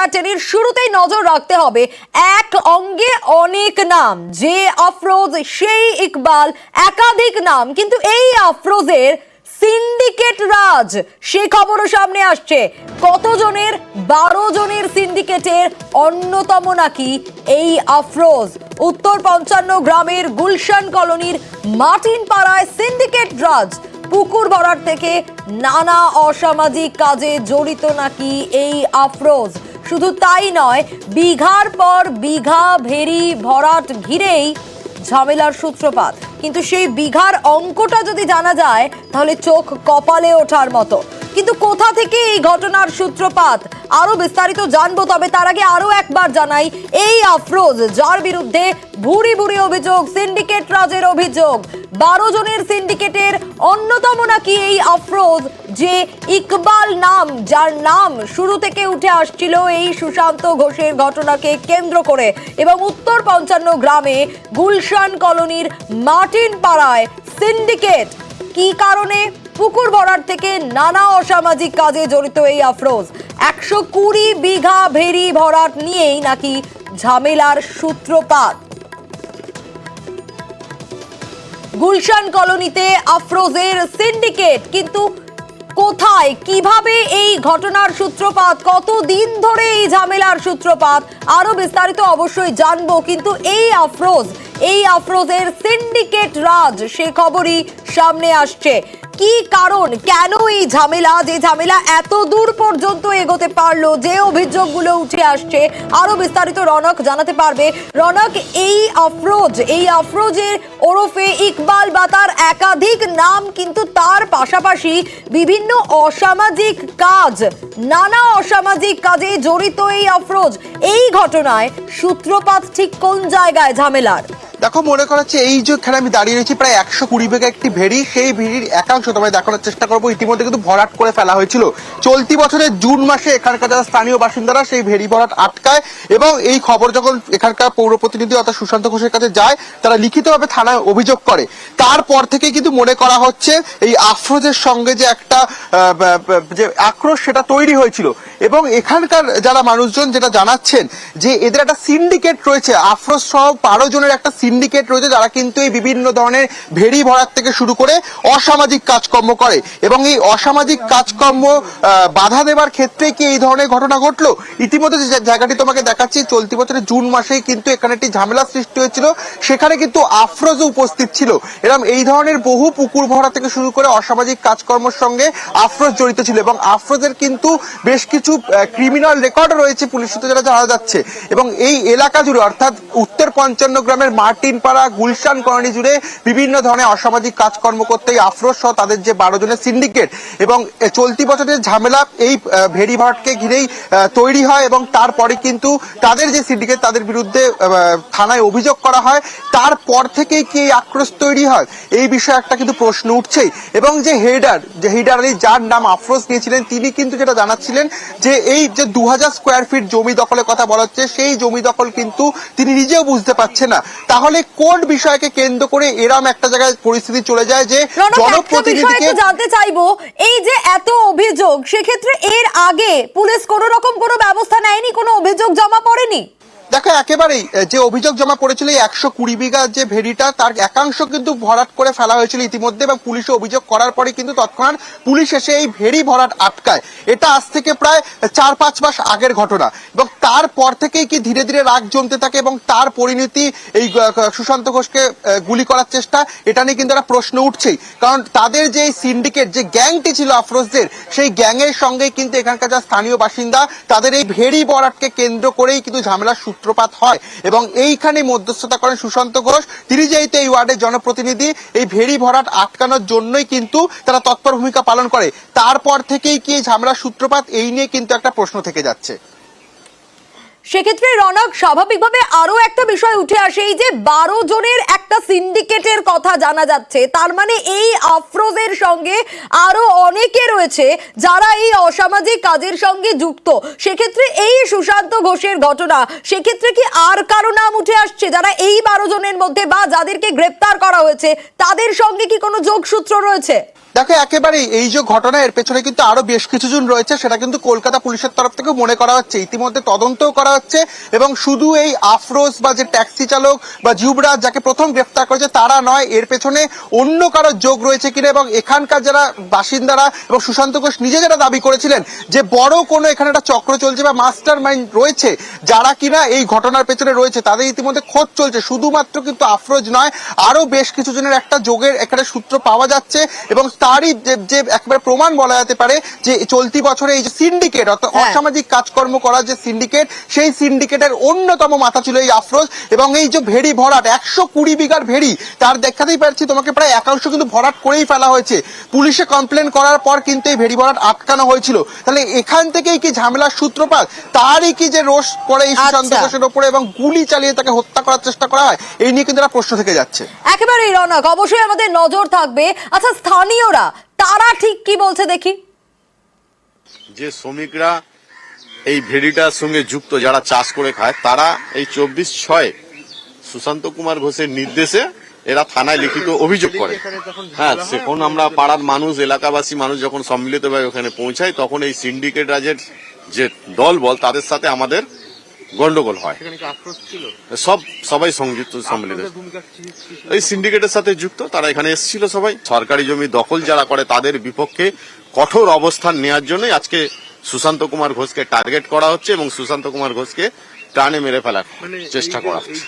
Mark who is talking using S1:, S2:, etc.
S1: টেনের শুরুতেই নজর রাখতে হবে। এক অঙ্গে অনেক নাম। যে আফরোজ, সেই ইকবাল, একাধিক নাম। কিন্তু এই আফরোজের সিন্ডিকেট রাজ, সে খবরও সামনে আসছে। কতজনের, বারো জনের সিন্ডিকেটের অন্যতম নাকি এই আফরোজ? উত্তর পঞ্চান্ন গ্রামের গুলশান কলোনির মার্টিন পাড়ায় সিন্ডিকেট রাজ। পুকুর ভরাট থেকে নানা অসামাজিক কাজে জড়িত নাকি এই আফরোজ? শুধু তাই নয়, বিঘার পর বিঘা ভেরি ভরাট ঘিরেই ঝামেলার সূত্রপাত। কিন্তু সেই বিঘার অঙ্কটা যদি জানা যায়, তাহলে চোখ কপালে ওঠার মতো। কিন্তু কোথা থেকে এই ঘটনার সূত্রপাত? আরও বিস্তারিত জানব, তবে তার আগে আরও একবার জানাই, এই আফরোজ যার বিরুদ্ধে ভুরি ভুরি অভিযোগ, সিন্ডিকেট রাজের অভিযোগ, বারো জনের সিন্ডিকেটের অন্যতম নাকি এই আফরোজ যে ইকবাল নাম, যার নাম শুরু থেকে উঠে আসছিল এই সুশান্ত ঘোষের ঘটনাকে কেন্দ্র করে এবং উত্তর পঞ্চান্ন গ্রামে গুলশান কলোনির মার্টিন পাড়ায় সিন্ডিকেট। কি কারণে? পুকুর ভরাট থেকে নানা অসামাজিক কাজে জড়িত এই আফরোজ। একশো কুড়ি বিঘা ভেরি ভরাট নিয়েই নাকি ঝামেলার সূত্রপাত। গুলশান কলোনিতে আফরোজের সিন্ডিকেট, কিন্তু কোথায়? কীভাবে এই ঘটনার সূত্রপাত? কত দিন ধরে এই ঝামেলার সূত্রপাত? আরও বিস্তারিত অবশ্যই জানব, কিন্তু এই আফরোজ, এই আফরোজের সিন্ডিকেট রাজ, সে খবরই সামনে আসছে। কি কারণ? কেন এই ঝামেলা? যে ঝামেলা এত দূর পর্যন্ত এগোতে পারল, যে অভিযোগগুলো উঠে আসছে আরও বিস্তারিত রনক জানাতে পারবে। রনক, এই আফরোজ, এই আফরোজের ওরফে ইকবাল বা তার একাধিক নাম কিন্তু তার পাশাপাশি বিভিন্ন অসামাজিক কাজ, নানা অসামাজিক কাজে জড়িত এই আফরোজ। এই ঘটনায় সূত্রপাত ঠিক কোন জায়গায় ঝামেলার?
S2: দেখো, মনে করা হচ্ছে এই যে এখানে আমি দাঁড়িয়ে রয়েছি, প্রায় একশো কুড়ি বিঘা একটি ভেড়ি। সেই ভেড়ির একাংশ তোমায় দেখানোর চেষ্টা করব। ইতিমধ্যে কিন্তু ভরাট করে ফেলা হয়েছিল। চলতি বছরের জুন মাসে এখানকার যারা স্থানীয় বাসিন্দারা সেই ভেড়ি ভরাট আটকায় এবং এই খবর যখন এখানকার পৌর প্রতিনিধি অর্থাৎ সুশান্ত ঘোষের কাছে যায়, তারা লিখিতভাবে থানায় অভিযোগ করে। তারপর থেকে কিন্তু মনে করা হচ্ছে, এই আফরোজের সঙ্গে যে একটা যে আক্রোশ সেটা তৈরি হয়েছিল। এবং এখানকার যারা মানুষজন যেটা জানাচ্ছেন যে এদের একটা সিন্ডিকেট রয়েছে, আফরোজ সহ বারো জনের একটা সিন্ডিকেট রয়েছে, যারা কিন্তু এই বিভিন্ন ধরনের ভেড়ি ভরাট থেকে শুরু করে অসামাজিক কাজকর্ম করে। এবং এই অসামাজিক কাজকর্ম বাধা দেবার ক্ষেত্রে কি এই ধরনের ঘটনা ঘটলো? ইতিমধ্যে যে জায়গাটি তোমাকে দেখাচ্ছি, চলতি বছরের জুন মাসেই কিন্তু এখানে একটি ঝামেলা সৃষ্টি হয়েছিল। সেখানে কিন্তু আফরোজও উপস্থিত ছিল। এরকম এই ধরনের বহু পুকুর ভরা থেকে শুরু করে অসামাজিক কাজকর্মের সঙ্গে আফরোজ জড়িত ছিল। এবং আফরোজের কিন্তু বেশ কিছু ক্রিমিনাল রেকর্ড রয়েছে পুলিশ সূত্রে যেটা জানা যাচ্ছে। এবং এই এলাকা জুড়ে, অর্থাৎ উত্তর পঞ্চান্ন গ্রামের মার্টিন পাড়া গুলশান কলোনি জুড়ে বিভিন্ন ধরনের অসামাজিক কাজকর্ম করতে আফরোজ সহ তাদের যে বারো জনের সিন্ডিকেট এবং চলতি বছরের ঝামেলা এই আহ, ভেড়ি ভরাটকে ঘিরেই তৈরি হয় এবং তারপরে কিন্তু তাদের যে সিন্ডিকেট তাদের বিরুদ্ধে থানায় অভিযোগ করা হয়। তারপর থেকেই কি এই আক্রোশ তৈরি হয়? এই বিষয়ে একটা কিন্তু প্রশ্ন উঠছেই। এবং যে হেডার যে হেডার আলী যার নাম আফরোজ নিয়েছিলেন তিনি কিন্তু যেটা জানাচ্ছিলেন যে এই যে দু হাজার স্কোয়ার ফিট জমি দখলের কথা বলা হচ্ছে সেই জমি দখল কিন্তু তিনি নিজেও বুঝতে পারছেন না। তাহলে কোন বিষয়কে কেন্দ্র করে এরম একটা জায়গায় পরিস্থিতি চলে যায় যে জনপ্রতিনিধিকে
S1: জানতে চাইব এই যে এত অভিযোগ সেক্ষেত্রে এর আগে পুলিশ কোনো রকম কোনো ব্যবস্থা নেয়নি? কোনো অভিযোগ জমা পড়েনি?
S2: দেখো একেবারেই যে অভিযোগ জমা পড়েছিল একশো কুড়ি বিঘা যে ভেড়িটা তার একাংশ কিন্তু ভরাট করে ফেলা হয়েছিল ইতিমধ্যে এবং পুলিশে অভিযোগ করার পরে কিন্তু তৎক্ষণাৎ পুলিশ এসে এই ভেড়ি ভরাট আটকায়। এটা আজ থেকে প্রায় চার পাঁচ মাস আগের ঘটনা। এবং তারপর থেকেই কি ধীরে ধীরে রাগ জমতে থাকে এবং তার পরিণতি এই সুশান্ত ঘোষকে গুলি করার চেষ্টা, এটা নিয়ে কিন্তু একটা প্রশ্ন উঠছেই। কারণ তাদের যে সিন্ডিকেট যে গ্যাংটি ছিল আফরোজদের, সেই গ্যাংয়ের সঙ্গে কিন্তু এখানকার যা স্থানীয় বাসিন্দা, তাদের এই ভেরি বরাটকে কেন্দ্র করেই কিন্তু ঝামেলার সূত্রপাত হয়। এবং এইখানে মধ্যস্থতা করেন সুশান্ত ঘোষ। তিনি যেহেতু এই ওয়ার্ডের জনপ্রতিনিধি, এই ভেরি ভরাট আটকানোর জন্যই কিন্তু তারা তৎপর ভূমিকা পালন করে। তারপর থেকেই কি ঝামেলার সূত্রপাত, এই নিয়ে কিন্তু একটা প্রশ্ন থেকে যাচ্ছে।
S1: সেক্ষেত্রে রনক স্বাভাবিকভাবে আরও একটা বিষয় উঠে আসে, এই যে বারো জনের একটা সিন্ডিকেটের কথা জানা যাচ্ছে, তার মানে এই আফরোজের সঙ্গে আরও অনেকে রয়েছে যারা এই অসামাজিক কাজের সঙ্গে যুক্ত। সেক্ষেত্রে এই সুশান্ত ঘোষের ঘটনা, সেক্ষেত্রে কি আর কারও নাম উঠে আসছে যারা এই বারো জনের মধ্যে বা যাদেরকে গ্রেপ্তার করা হয়েছে, তাদের সঙ্গে কি কোনো যোগসূত্র রয়েছে?
S2: দেখো, একেবারেই এই যে ঘটনা, এর পেছনে কিন্তু আরও বেশ কিছু জন রয়েছে, সেটা কিন্তু কলকাতা পুলিশের তরফ থেকে মনে করা হচ্ছে। ইতিমধ্যে তদন্তও করা হচ্ছে এবং শুধু এই আফরোজ বা যে ট্যাক্সি চালক বা যুবরাজ যাকে প্রথম গ্রেফতার করেছে, তারা নয়, এর পেছনে অন্য কারও যোগ রয়েছে কিনা এবং এখানকার যারা বাসিন্দারা এবং সুশান্ত ঘোষ নিজে যারা দাবি করেছিলেন যে বড় কোনো এখানে একটা চক্র চলছে বা মাস্টার মাইন্ড রয়েছে, যারা কিনা এই ঘটনার পেছনে রয়েছে, তাদের ইতিমধ্যে খোঁজ চলছে। শুধুমাত্র কিন্তু আফরোজ নয়, আরও বেশ কিছু জনের একটা যোগের এখানে সূত্র পাওয়া যাচ্ছে এবং তারই যে- একেবারে প্রমাণ বলা যেতে পারে যে চলতি বছরে এই যে সিন্ডিকেট অর্থাৎ
S1: হ্যাঁ।
S2: অসামাজিক কাজকর্ম করার যে সিন্ডিকেট সেই সিন্ডিকেটের অন্যতম মাথা ছিল এই আফরোজ এবং এই যে ভেড়ি ভরাট একশো কুড়ি বিঘার ভেড়ি তার দেখাতেই পারছি তোমাকে প্রায় একাংশ কিন্তু ভরাট করেই ফেলা হয়েছে। পুলিশে কমপ্লেন করার পর কিন্তু এই ভেড়ি ভরাট আটকানো হয়েছিল। তাহলে এখান থেকেই কি ঝামেলার সূত্রপাত? তারই কি যে রোষ পড়ে এই সুশান্ত
S1: আচ্ছা।
S2: ঘোষের ওপরে এবং গুলি চালিয়ে তাকে হত্যা করার চেষ্টা করা হয়? এই নিয়ে কিন্তু প্রশ্ন থেকে যাচ্ছে।
S1: একেবারেই রনক অবশ্যই আমাদের নজর থাকবে। আচ্ছা স্থানীয়রা তারা ঠিক কি বলছে দেখি।
S3: যে শ্রমিকরা এই ভেড়িটার সঙ্গে যুক্ত, যারা চাষ করে খায়, তারা এই চব্বিশ ছয় সুশান্ত কুমার ঘোষের নির্দেশে এরা থানায় লিখিত অভিযোগ করে। হ্যাঁ সেখন আমরা পাড়ার মানুষ, এলাকাবাসী মানুষ যখন সম্মিলিতভাবে ওখানে পৌঁছায় তখন এই সিন্ডিকেট রাজের যে দল বল তাদের সাথে আমাদের গন্ডগোল হয়। সব সবাই সংযুক্ত সম্মিলিত। এই সিন্ডিকেটের সাথে যুক্ত তারা এখানে এসেছিল সবাই। সরকারি জমি দখল যারা করে তাদের বিপক্ষে কঠোর অবস্থান নেওয়ার জন্য আজকে সুশান্ত কুমার ঘোষকে টার্গেট করা হচ্ছে এবং সুশান্ত কুমার ঘোষকে টানে মেরে ফেলার চেষ্টা করা হচ্ছে।